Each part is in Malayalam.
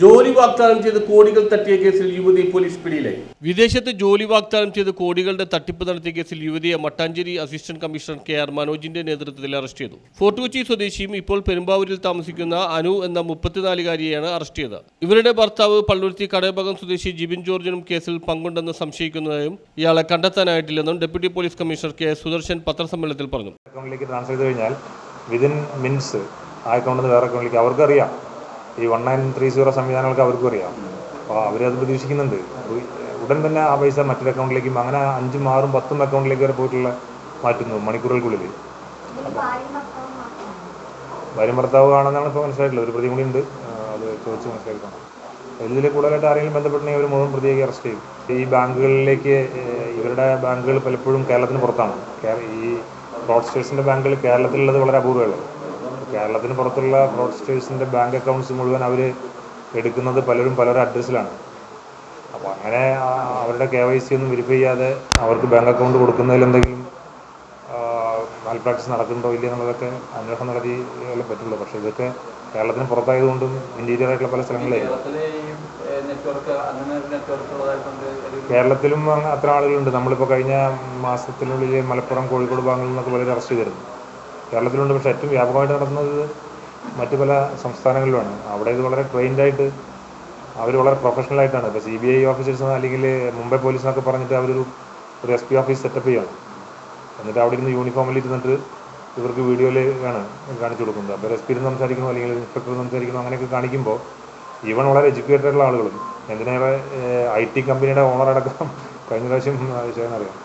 ജോലി വാഗ്ദാനം ചെയ്ത് കോടികൾ തട്ടിയ കേസിൽ യുവതി പോലീസ് പിടിയിലായി. വിദേശത്ത് ജോലി വാഗ്ദാനം ചെയ്ത് കോടികളുടെ തട്ടിപ്പ് നടത്തിയ കേസിൽ യുവതിയെ Mattancherry assistant commissioner K R മനോജിന്റെ നേതൃത്വത്തിൽ അറസ്റ്റ് ചെയ്തു. ഫോർട്ട് കൊച്ചി സ്വദേശിയും ഇപ്പോൾ പെരുമ്പാവൂരിൽ താമസിക്കുന്ന അനു എന്ന മുപ്പത്തിനാലുകാരിയെയാണ് അറസ്റ്റ് ചെയ്തത്. ഇവരുടെ ഭർത്താവ് പള്ളുരുത്തി കടയഭാഗം സ്വദേശി ജിബിൻ ജോർജിനും കേസിൽ പങ്കുണ്ടെന്ന് സംശയിക്കുന്നതായും ഇയാളെ കണ്ടെത്താനായിട്ടില്ലെന്നും deputy police commissioner K Sudarshan പത്രസമ്മേളനത്തിൽ പറഞ്ഞു. അക്കൗണ്ടിലേക്ക് ട്രാൻസ്ഫർ ചെയ്ത് കഴിഞ്ഞാൽ വിതിൻ മിൻസ് ആ അക്കൗണ്ടിൽ നിന്ന് വേറെ അക്കൗണ്ടിലേക്ക് അവർക്കറിയാം. ഈ വൺ നയൻ ത്രീ സീറോ സംവിധാനങ്ങൾക്ക് അവർക്കും അറിയാം. അപ്പോൾ അവരത് പ്രതീക്ഷിക്കുന്നുണ്ട്. ഉടൻ തന്നെ ആ പൈസ മറ്റൊരു അക്കൗണ്ടിലേക്കും അങ്ങനെ അഞ്ചും ആറും പത്തും അക്കൗണ്ടിലേക്ക് വരെ പോയിട്ടുള്ള മാറ്റുന്നു മണിക്കൂറുകൾക്കുള്ളിൽ. ഭാര്യ ഭർത്താവ് ആണെന്നാണ് ഇപ്പോൾ മനസ്സിലായിട്ടുള്ളത്. ഒരു പ്രതി കൂടി ഉണ്ട് അത് ചോദിച്ച് മനസ്സിലാക്കണം. ഇതിൽ കൂടുതലായിട്ട് ആരെങ്കിലും ബന്ധപ്പെട്ടുണ്ടെങ്കിൽ അവർ മുഴുവൻ പ്രതിയാക്കി അറസ്റ്റ് ചെയ്യും. ഈ ബാങ്കുകളിലേക്ക് ഇവരുടെ ബാങ്കുകൾ പലപ്പോഴും കേരളത്തിന് പുറത്താണ്. ഈ ഫ്രോഡ്സ്റ്റേഴ്സിന്റെ ബാങ്കുകൾ കേരളത്തിലുള്ളത് വളരെ അപൂർവമുള്ളത് കേരളത്തിന് പുറത്തുള്ള ഫ്രോഡ്സ്റ്റേഴ്സിന്റെ ബാങ്ക് അക്കൗണ്ട്സ് മുഴുവൻ അവർ എടുക്കുന്നത് പലരും പലരുടെ അഡ്രസ്സിലാണ് അപ്പോൾ അങ്ങനെ അവരുടെ കെ വൈ സി ഒന്നും വെരിഫൈ ചെയ്യാതെ അവർക്ക് ബാങ്ക് അക്കൗണ്ട് കൊടുക്കുന്നതിൽ എന്തെങ്കിലും മാൽ പ്രാക്ടീസ് നടക്കുന്നുണ്ടോ ഇല്ല എന്നുള്ളതൊക്കെ അന്വേഷണം നടത്തി പറ്റുള്ളൂ. പക്ഷേ ഇതൊക്കെ കേരളത്തിന് പുറത്തായതുകൊണ്ടും ഇന്റീരിയർ ആയിട്ടുള്ള പല സ്ഥലങ്ങളിലായിരിക്കും കേരളത്തിലെ അത്ര ആളുകളുണ്ട്. നമ്മളിപ്പോൾ കഴിഞ്ഞ മാസത്തിനുള്ളിൽ മലപ്പുറം കോഴിക്കോട് ഭാഗങ്ങളിൽ നിന്നൊക്കെ പലരും അറസ്റ്റ് ചെയ്തിരുന്നു. കേരളത്തിലുണ്ട് പക്ഷേ ഏറ്റവും വ്യാപകമായിട്ട് നടക്കുന്നത് മറ്റു പല സംസ്ഥാനങ്ങളിലുമാണ്. അവിടെ ഇത് വളരെ ട്രെയിൻഡായിട്ട് അവർ വളരെ പ്രൊഫഷണൽ ആയിട്ടാണ്. ഇപ്പോൾ സി ബി ഐ ഓഫീസേഴ്സ് അല്ലെങ്കിൽ മുംബൈ പോലീസ് എന്നൊക്കെ പറഞ്ഞിട്ട് അവരൊരു ഒരു എസ് പി ഓഫീസ് സെറ്റപ്പ് ചെയ്യണം എന്നിട്ട് അവിടെ ഇരുന്ന് യൂണിഫോമിൽ ഇരുന്നിട്ട് ഇവർക്ക് വീഡിയോയിൽ ആണ് കാണിച്ചു കൊടുക്കുന്നത്. അപ്പോൾ എസ് പി ഇരുന്ന് സംസാരിക്കുന്നു അല്ലെങ്കിൽ ഇൻസ്പെക്ടർ സംസാരിക്കുന്നു അങ്ങനെയൊക്കെ കാണിക്കുമ്പോൾ ഇവൻ വളരെ എഡ്യൂക്കേറ്റഡ് ആയിട്ടുള്ള ആളുകളും എന്തിനേറെ ഐ ടി കമ്പനിയുടെ ഓണർ അടക്കം കഴിഞ്ഞ പ്രാവശ്യം അറിയാം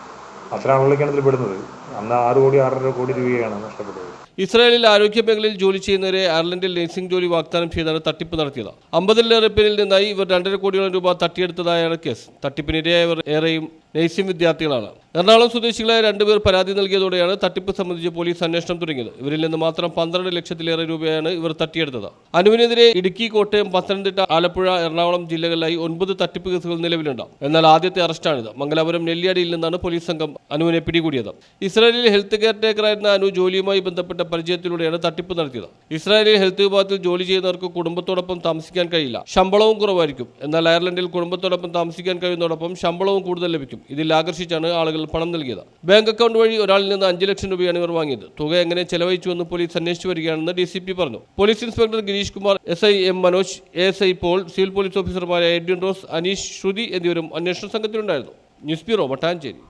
അത്ര ആളുകളൊക്കെയാണ് ഇതിൽ പെടുന്നത്. കോടി കോടി രൂപയാണ് നഷ്ടപ്പെട്ടത്. ഇസ്രായേലിൽ ആരോഗ്യ മേഖലയിൽ ജോലി ചെയ്യുന്നവരെ അയർലൻഡിൽ നഴ്സിംഗ് ജോലി വാഗ്ദാനം ചെയ്താണ് തട്ടിപ്പ് നടത്തിയത്. അമ്പതിലേറെ പേരിൽ നിന്നായി ഇവർ രണ്ടര കോടിയോളം രൂപ തട്ടിയെടുത്തതായാണ് കേസ്. തട്ടിപ്പിനിരയായവർ ഏറെയും നഴ്സിംഗ് വിദ്യാർത്ഥികളാണ്. എറണാകുളം സ്വദേശികളായ രണ്ടുപേർ പരാതി നൽകിയതോടെയാണ് തട്ടിപ്പ് സംബന്ധിച്ച് പോലീസ് അന്വേഷണം തുടങ്ങിയത്. ഇവരിൽ നിന്ന് മാത്രം പന്ത്രണ്ട് ലക്ഷത്തിലേറെ രൂപയാണ് ഇവർ തട്ടിയെടുത്തത്. അനുവിനെതിരെ ഇടുക്കി കോട്ടയം പത്തനംതിട്ട ആലപ്പുഴ എറണാകുളം ജില്ലകളിലായി ഒൻപത് തട്ടിപ്പ് കേസുകൾ നിലവിലുണ്ട്. എന്നാൽ ആദ്യത്തെ അറസ്റ്റാണിത്. മംഗലാപുരം നെല്ലിയാടിയിൽ നിന്നാണ് പോലീസ് സംഘം അനുവിനെ പിടികൂടിയത്. ഇസ്രായേലിൽ ഹെൽത്ത് കെയർ ടേക്കറായിരുന്ന അനു ജോലിയുമായി ബന്ധപ്പെട്ട പരിചയത്തിലൂടെയാണ് തട്ടിപ്പ് നടത്തിയത്. ഇസ്രായേലിൽ ഹെൽത്ത് വിഭാഗത്തിൽ ജോലി ചെയ്യുന്നവർക്ക് കുടുംബത്തോടൊപ്പം താമസിക്കാൻ കഴിയില്ല. ശമ്പളവും കുറവായിരിക്കും. എന്നാൽ അയർലൻഡിൽ കുടുംബത്തോടൊപ്പം താമസിക്കാൻ കഴിയുന്നതോടൊപ്പം ശമ്പളവും കൂടുതൽ ലഭിക്കും. ഇതിൽ ആകർഷിച്ചാണ് ആളുകൾ പണം നൽകിയത്. ബാങ്ക് അക്കൗണ്ട് വഴി ഒരാളിൽ നിന്ന് അഞ്ച് ലക്ഷം രൂപയാണ് ഇവർ വാങ്ങിയത്. തുക എങ്ങനെ ചെലവഴിച്ചുവെന്ന് പോലീസ് അന്വേഷിച്ചു വരികയാണെന്ന് ഡി സി പി പറഞ്ഞു. Police inspector Girish Kumar S I M Manoj A S I Paul civil police ഓഫീസർമാരായ എഡ്വിൻ റോസ് അനീഷ് ശ്രുതി എന്നിവരും അന്വേഷണ സംഘത്തിലുണ്ടായിരുന്നു. News bureau Mattancherry